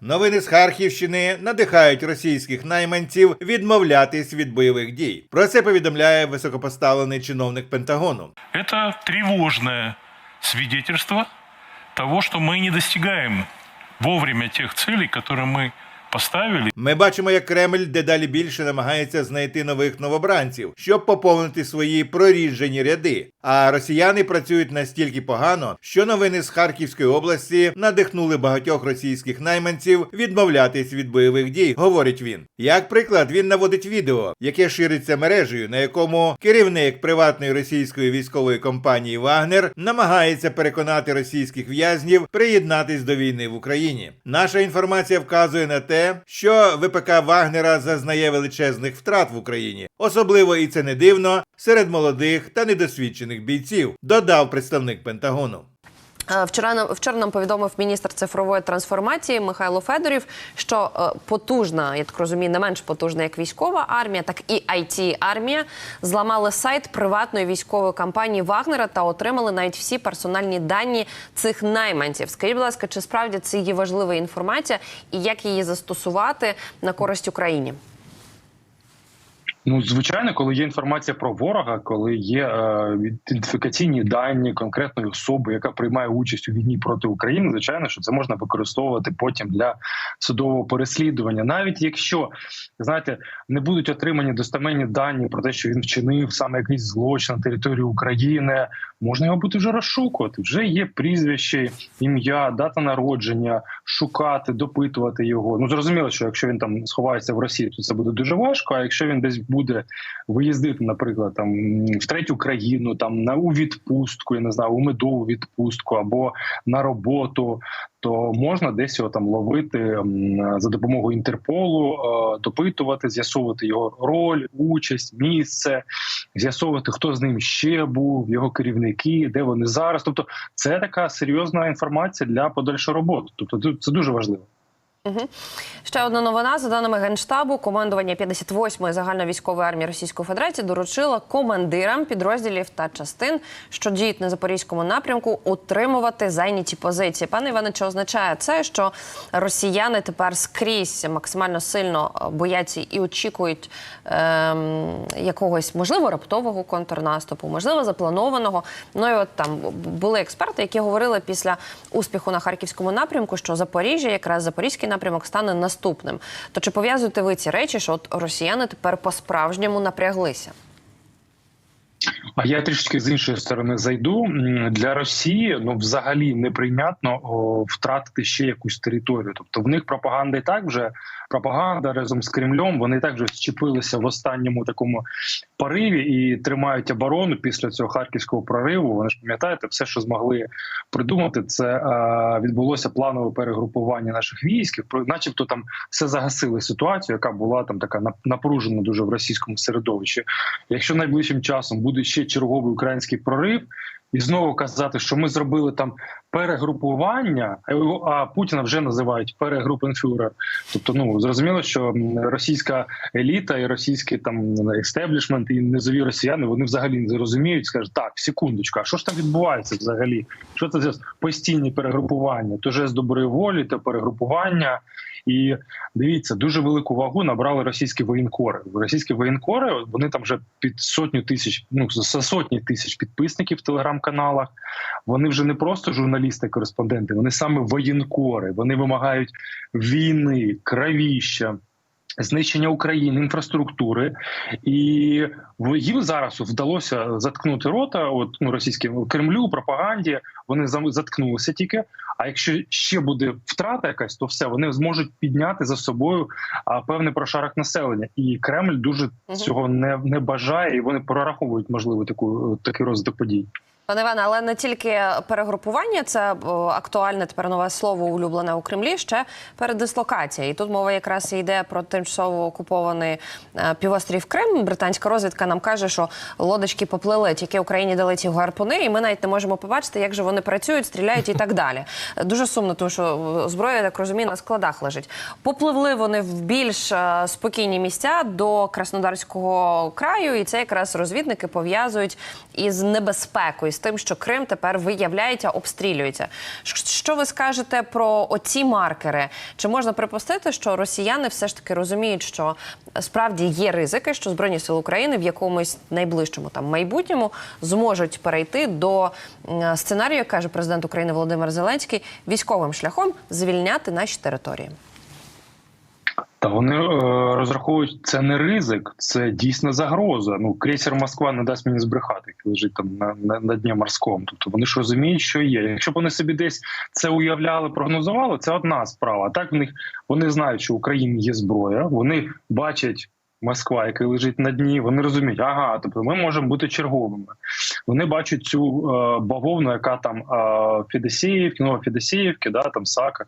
Новини з Харківщини надихають російських найманців відмовлятись від бойових дій. Про це повідомляє високопоставлений чиновник Пентагону. Это тревожное свидетельство того, что мы не достигаем вовремя тех целей, которые мы поставили. Ми бачимо, як Кремль дедалі більше намагається знайти нових новобранців, щоб поповнити свої проріджені ряди. А росіяни працюють настільки погано, що новини з Харківської області надихнули багатьох російських найманців відмовлятись від бойових дій, говорить він. Як приклад, він наводить відео, яке шириться мережею, на якому керівник приватної російської військової компанії Вагнер намагається переконати російських в'язнів приєднатись до війни в Україні. Наша інформація вказує на те, що ВПК Вагнера зазнає величезних втрат в Україні, особливо і це не дивно серед молодих та недосвідчених бійців, додав представник Пентагону. Е, Вчора вчора нам повідомив міністр цифрової трансформації Михайло Федорів, що е, потужна, я так розумію, не менш потужна як військова армія, так і it армія зламали сайт приватної військової компанії Вагнера та отримали навіть всі персональні дані цих найманців. Скажіть, будь ласка, чи справді це є важлива інформація і як її застосувати на користь Україні? Ну, звичайно, коли є інформація про ворога, коли є е, ідентифікаційні дані конкретної особи, яка приймає участь у війні проти України, звичайно, що це можна використовувати потім для судового переслідування, навіть якщо знаєте, не будуть отримані достаменні дані про те, що він вчинив саме якийсь злочин на території України, можна його буде вже розшукувати. Вже є прізвище, ім'я, дата народження, шукати, допитувати його. Ну зрозуміло, що якщо він там сховається в Росії, то це буде дуже важко. А якщо він десь буде виїздити, наприклад, там в третю країну, там на у відпустку, я не знаю, у медову відпустку або на роботу, то можна десь його там ловити за допомогою Інтерполу, е, допитувати, з'ясовувати його роль, участь, місце, з'ясовувати, хто з ним ще був, його керівники, де вони зараз. Тобто, це така серйозна інформація для подальшої роботи. Тобто, це дуже важливо. Ще одна новина за даними генштабу, командування 58-ї загальновійськової армії Російської Федерації доручило командирам підрозділів та частин, що діють на запорізькому напрямку, утримувати зайняті позиції. Пане Іване, чи означає це, що росіяни тепер скрізь максимально сильно е, бояться і очікують ем, якогось можливо раптового контрнаступу, можливо, запланованого. Ну і от там були експерти, які говорили після успіху на харківському напрямку, що Запоріжжя, якраз запорізький напрямок, стане наступним. То чи пов'язуєте ви ці речі, що от росіяни тепер по-справжньому напряглися? А я трішки з іншої сторони зайду для Росії. Ну взагалі неприйнятно о, втратити ще якусь територію. Тобто в них пропаганда і так вже пропаганда разом з Кремлем. Вони так вже зчепилися в останньому такому пориві і тримають оборону після цього харківського прориву. Вони ж пам'ятаєте, все, що змогли придумати, це е, відбулося планове перегрупування наших військ, начебто там все загасили ситуацію, яка була там така нап- напружена дуже в російському середовищі. Якщо найближчим часом буде ще черговий український прорив, і знову казати, що ми зробили там перегрупування, а Путіна вже називають перегрупенфюрер. Тобто, ну зрозуміло, що російська еліта і російський там естеблішмент і низові росіяни вони взагалі не зрозуміють, скажуть, так, секундочку, а що ж там відбувається взагалі? Що це за постійні перегрупування? То жест доброї волі, то перегрупування. І дивіться, дуже велику вагу набрали російські воєнкори. Російські воєнкори вони там вже під сотню тисяч, ну за сотні тисяч підписників в телеграм-каналах. Вони вже не просто журналісти, кореспонденти, вони саме воєнкори. Вони вимагають війни, кровіща. Знищення України, інфраструктури, і їм зараз вдалося заткнути рота. От ну російським Кремлю, пропаганді. Вони заткнулися тільки. А якщо ще буде втрата якась, то все вони зможуть підняти за собою а, певний прошарок населення. І Кремль дуже цього не, не бажає, і вони прораховують можливо таку такий розвиток подій. Пане Іване, але не тільки перегрупування, це актуальне тепер нове слово улюблене у Кремлі. Ще передислокація. І тут мова якраз йде про тимчасово окупований е, півострів Крим. Британська розвідка нам каже, що лодочки поплили, тільки Україні дали ці гарпуни, і ми навіть не можемо побачити, як же вони працюють, стріляють і так далі. Дуже сумно, тому що е, зброя, так розумію, на складах лежить. Попливли вони в більш е, спокійні місця до Краснодарського краю, і це якраз розвідники пов'язують із небезпекою з тим, що Крим тепер виявляється, обстрілюється. Що ви скажете про оці маркери? Чи можна припустити, що росіяни все ж таки розуміють, що справді є ризики, що збройні сили України в якомусь найближчому там майбутньому зможуть перейти до сценарію, як каже президент України Володимир Зеленський, військовим шляхом звільняти наші території? Та вони е, розраховують це не ризик, це дійсно загроза. Ну крейсер Москва не дасть мені збрехати, який лежить там на, на, на дні морському. Тобто вони ж розуміють, що є. Якщо б вони собі десь це уявляли, прогнозували, це одна справа. Так в них вони знають, що в Україні є зброя. Вони бачать. Москва, який лежить на дні, вони розуміють, ага, тобто ми можемо бути черговими. Вони бачать цю е, бавовну, яка там е, Федосіївки, ну Федосіївки, да там Сака е,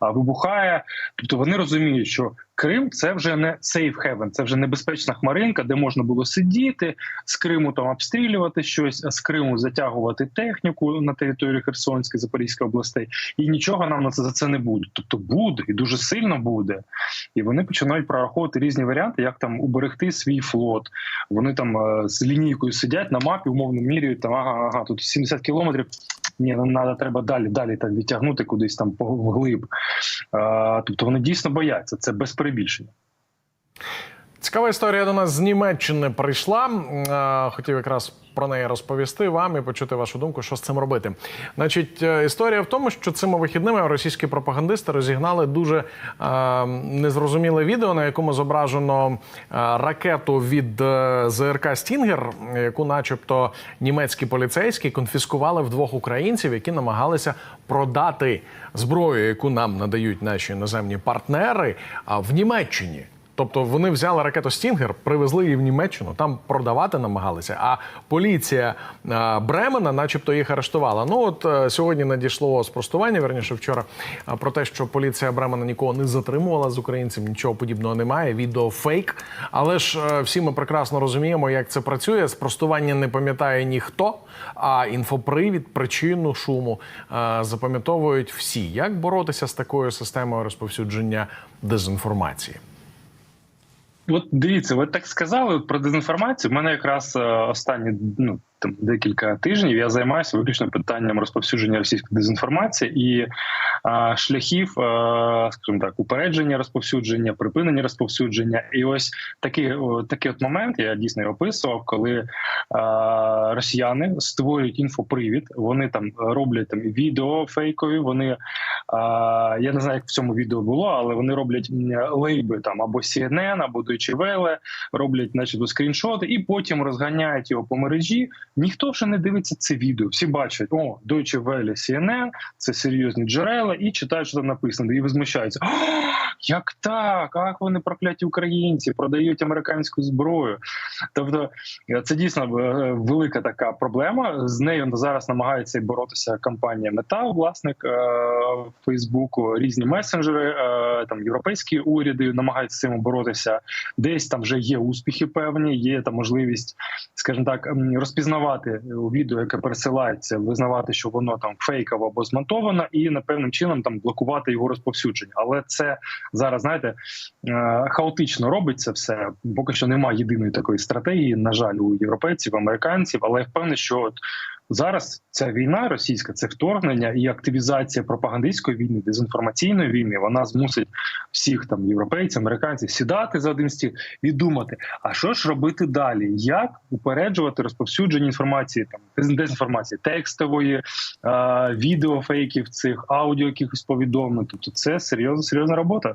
вибухає. Тобто вони розуміють, що Крим це вже не safe haven, це вже небезпечна хмаринка, де можна було сидіти з Криму там обстрілювати щось, а з Криму затягувати техніку на території Херсонської Запорізької областей, і нічого нам на це за це не буде. Тобто буде і дуже сильно буде. І вони починають прораховувати різні варіанти, як там уберегти свій флот. Вони там е, з лінійкою сидять на мапі, умовно міряють там. Ага, ага, тут 70 кілометрів. Ні, нам треба, треба далі, далі там відтягнути кудись там вглиб. Тобто вони дійсно бояться. Це без перебільшення. Цікава історія до нас з Німеччини прийшла. Хотів якраз про неї розповісти вам і почути вашу думку, що з цим робити. Значить, е, історія в тому, що цими вихідними російські пропагандисти розігнали дуже е, незрозуміле відео, на якому зображено е, ракету від е, ЗРК Стінгер, яку, начебто, німецькі поліцейські конфіскували в двох українців, які намагалися продати зброю, яку нам надають наші іноземні партнери, в Німеччині. Тобто вони взяли ракету Стінгер, привезли її в Німеччину, там продавати намагалися. А поліція е, Бремена, начебто, їх арештувала. Ну от е, сьогодні надійшло спростування, верніше вчора, е, про те, що поліція Бремена нікого не затримувала з українців, нічого подібного немає. Відео фейк. Але ж всі ми прекрасно розуміємо, як це працює. Спростування не пам'ятає ніхто, а інфопривід, причину шуму запам'ятовують всі. Як боротися з такою системою розповсюдження дезінформації? От дивіться, ви так сказали про дезінформацію. У мене якраз е, останні ну там декілька тижнів я займаюся виключно питанням розповсюдження російської дезінформації і е, шляхів, е, скажімо так, упередження розповсюдження, припинення розповсюдження. І ось такий, такий от момент я дійсно описував, коли е, росіяни створюють інфопривід, вони там роблять там відео фейкові. Вони е, я не знаю, як в цьому відео було, але вони роблять лейби там або CNN, або Deutsche Welle, роблять, начебто, скріншоти, і потім розганяють його по мережі. Ніхто вже не дивиться це відео. Всі бачать, о, Deutsche Welle, CNN, це серйозні джерела, і читають, що там написано, і возмущаються. О, як так? Ах, вони прокляті українці, продають американську зброю. Тобто, е, це дійсно е, велика така проблема. З нею зараз намагається боротися компанія Мета, власник е, Фейсбуку, різні месенджери, там європейські уряди намагаються з цим боротися. Десь там вже є успіхи певні, є там можливість, скажімо так, розпізнавати у відео, яке пересилається, визнавати, що воно там фейково або змонтовано, і напевним чином там блокувати його розповсюдження. Але це зараз, знаєте, е, хаотично робиться все. Поки що немає єдиної такої стратегії, на жаль, у європейців, американців. Але я впевнений, що от зараз ця війна російська, це вторгнення і активізація пропагандистської війни, дезінформаційної війни, вона змусить всіх там європейців, американців сідати за один стіл і думати, а що ж робити далі? Як упереджувати розповсюдження інформації, там дез- дезінформації, текстової, е, відео фейків цих аудіо якихось повідомлень? Тобто це серйозна серйозна робота.